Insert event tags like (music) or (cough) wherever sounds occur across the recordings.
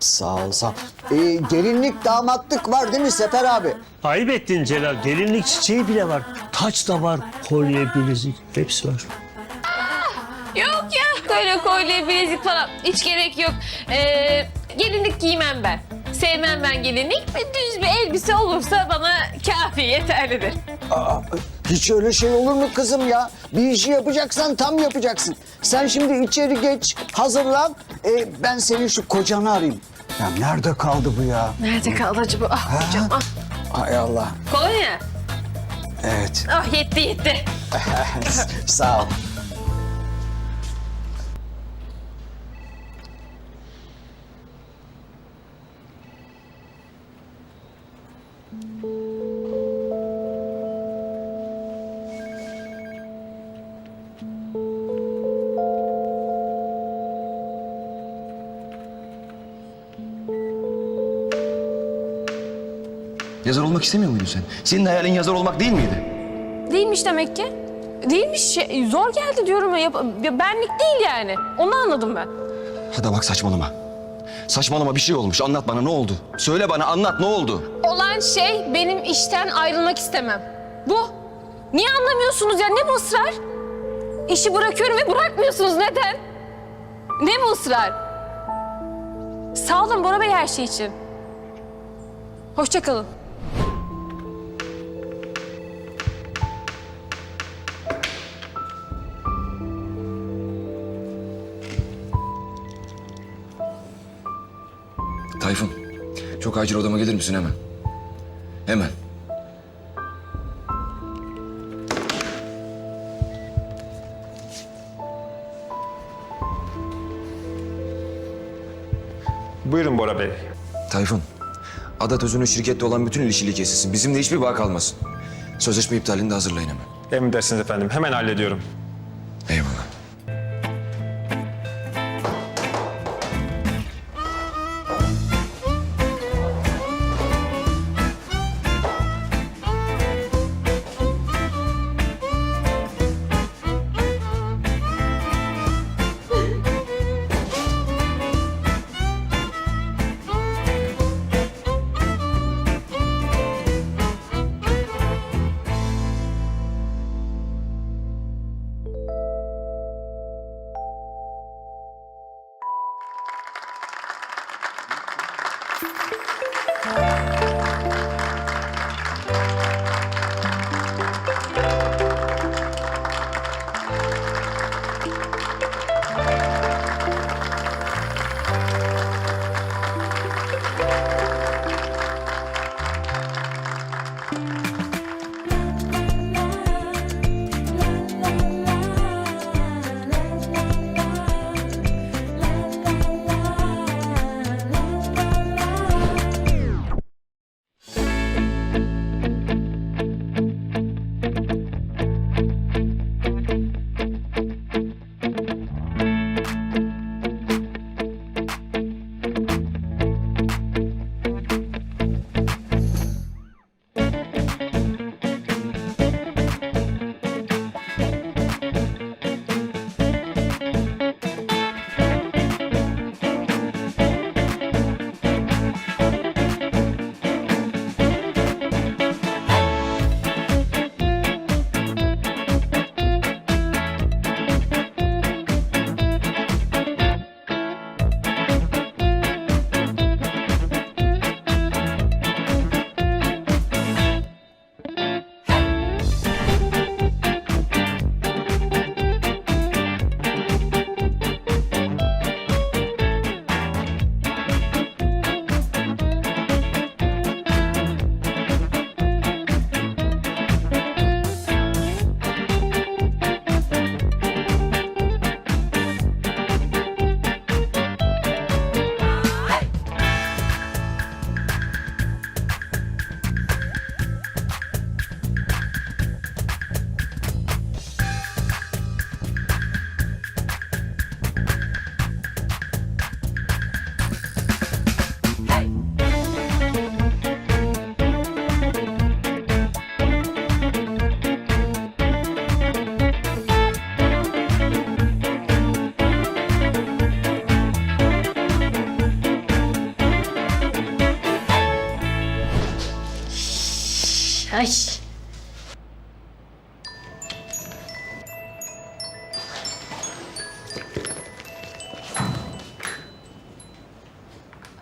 Sağ ol sağ ol. Ee, gelinlik damatlık var değil mi Sefer abi? Ayıp ettin Celal. Gelinlik çiçeği bile var. Taç da var. Kolye, bilezik hepsi var. Yok ya böyle kolye bilezik falan hiç gerek yok. Ee, gelinlik giymem ben. Sevmem ben gelinlik. Düz bir elbise olursa bana kafi yeterlidir. Aa, hiç öyle şey olur mu kızım ya? Bir işi yapacaksan tam yapacaksın. Sen şimdi içeri geç, hazırlan. Ee, ben senin şu kocanı arayayım. Ya nerede kaldı bu ya? Nerede kaldı acaba? Ah hocam ah. Hay Allah. Kolonya. Evet. Ah yetti yetti. (laughs) Sağ ol. Yazar olmak istemiyor muydun sen? Senin hayalin yazar olmak değil miydi? Değilmiş demek ki. Değilmiş. Şey, zor geldi diyorum ya. Yap- ya. Benlik değil yani. Onu anladım ben. Hadi bak saçmalama. Saçmalama bir şey olmuş. Anlat bana ne oldu? Söyle bana anlat ne oldu? Olan şey benim işten ayrılmak istemem. Bu. Niye anlamıyorsunuz ya? Ne bu ısrar? İşi bırakıyorum ve bırakmıyorsunuz. Neden? Ne bu ısrar? Sağ olun Bora Bey her şey için. Hoşça kalın. Çok acil odama gelir misin hemen? Hemen. Buyurun Bora Bey. Tayfun, Adat Özün'ün şirkette olan bütün ilişkili kesilsin. Bizimle hiçbir bağ kalmasın. Sözleşme iptalini de hazırlayın hemen. Emredersiniz efendim. Hemen hallediyorum. Eyvallah.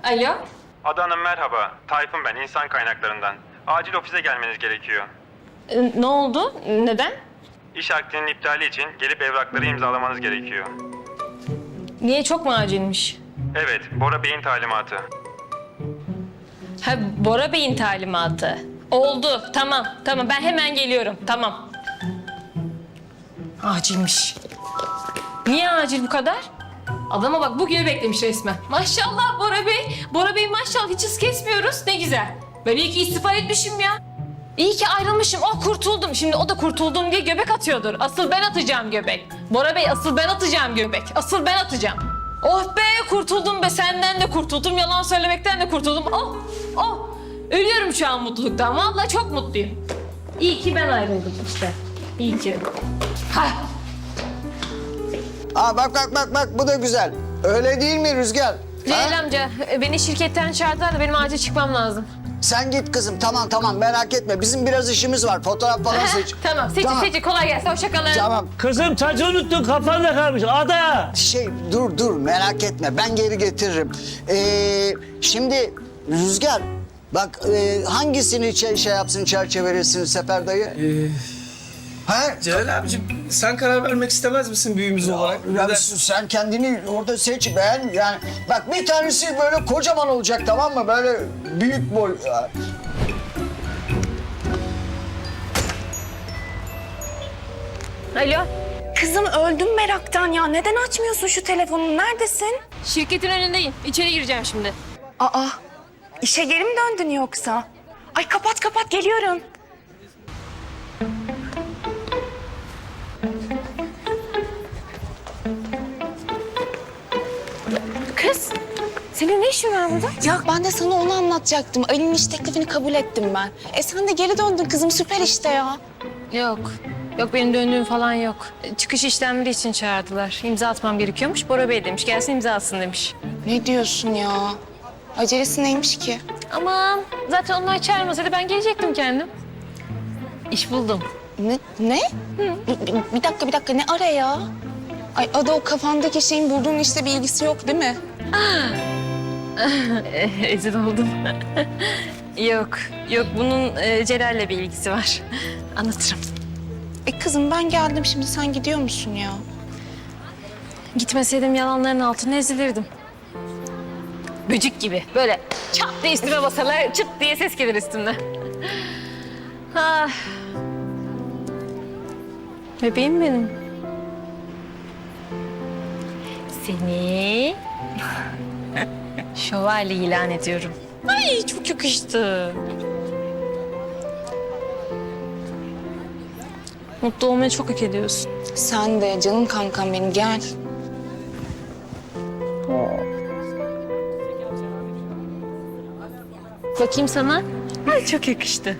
Alo. Ada Hanım merhaba. Tayfun ben, insan kaynaklarından. Acil ofise gelmeniz gerekiyor. Ee, Ne oldu? Neden? İş akdinin iptali için gelip evrakları imzalamanız gerekiyor. Niye çok mu acilmiş? Evet, Bora Bey'in talimatı. Ha Bora Bey'in talimatı. Oldu. Tamam. Tamam. Ben hemen geliyorum. Tamam. Acilmiş. Niye acil bu kadar? Adama bak bugünü beklemiş resmen. Maşallah Bora Bey. Bora Bey maşallah hiç hız kesmiyoruz. Ne güzel. Ben iyi ki istifa etmişim ya. İyi ki ayrılmışım. Oh kurtuldum. Şimdi o da kurtuldum diye göbek atıyordur. Asıl ben atacağım göbek. Bora Bey asıl ben atacağım göbek. Asıl ben atacağım. Oh be kurtuldum be senden de kurtuldum. Yalan söylemekten de kurtuldum. Oh oh. Ölüyorum şu an mutluluktan. Vallahi çok mutluyum. İyi ki ben ayrıldım işte. İyi ki. Ha. Aa bak bak bak bak bu da güzel. Öyle değil mi Rüzgar? Ha? Celal amca beni şirketten çağırdılar da benim acil çıkmam lazım. Sen git kızım tamam tamam merak etme. Bizim biraz işimiz var. Fotoğraf falan (laughs) seç. tamam seçin Tamam. seçin kolay gelsin. Hoşça kalın. Tamam. Kızım tacı unuttun kafanda kalmış. Ada. Şey dur dur merak etme ben geri getiririm. Ee, şimdi Rüzgar bak e, hangisini şey, şey yapsın çerçevelesin Sefer dayı? Ha? Celal abicim sen karar vermek istemez misin büyüğümüz olarak? Ya Neden? sen kendini orada seç beğen yani. Bak bir tanesi böyle kocaman olacak tamam mı? Böyle büyük boy. Alo. Kızım öldüm meraktan ya. Neden açmıyorsun şu telefonu? Neredesin? Şirketin önündeyim. İçeri gireceğim şimdi. Aa, işe geri mi döndün yoksa? Ay kapat kapat geliyorum. Senin ne işin var burada? Ya ben de sana onu anlatacaktım. Ali'nin iş teklifini kabul ettim ben. E sen de geri döndün kızım süper işte ya. Yok. Yok benim döndüğüm falan yok. Çıkış işlemleri için çağırdılar. İmza atmam gerekiyormuş. Bora Bey demiş. Gelsin imza atsın demiş. Ne diyorsun ya? Acelesi neymiş ki? Aman zaten onlar çağırmasaydı ben gelecektim kendim. İş buldum. Ne? Ne? Bir, bir- bir dakika bir dakika ne ara ya? Ay Ada o kafandaki şeyin bulduğun işte bir ilgisi yok değil mi? (laughs) Ezil oldum. (laughs) yok. Yok bunun e, Celal'le bir ilgisi var. (laughs) Anlatırım. E kızım ben geldim şimdi sen gidiyor musun ya? Gitmeseydim yalanların altına ezilirdim. Böcük gibi böyle çat diye üstüme basarlar, çıt diye ses gelir üstümden. ah. Bebeğim benim. Seni (laughs) şövalye ilan ediyorum. Ay çok yakıştı. Mutlu olmayı çok hak ediyorsun. Sen de canım kankam benim gel. Bakayım sana. Ay çok yakıştı.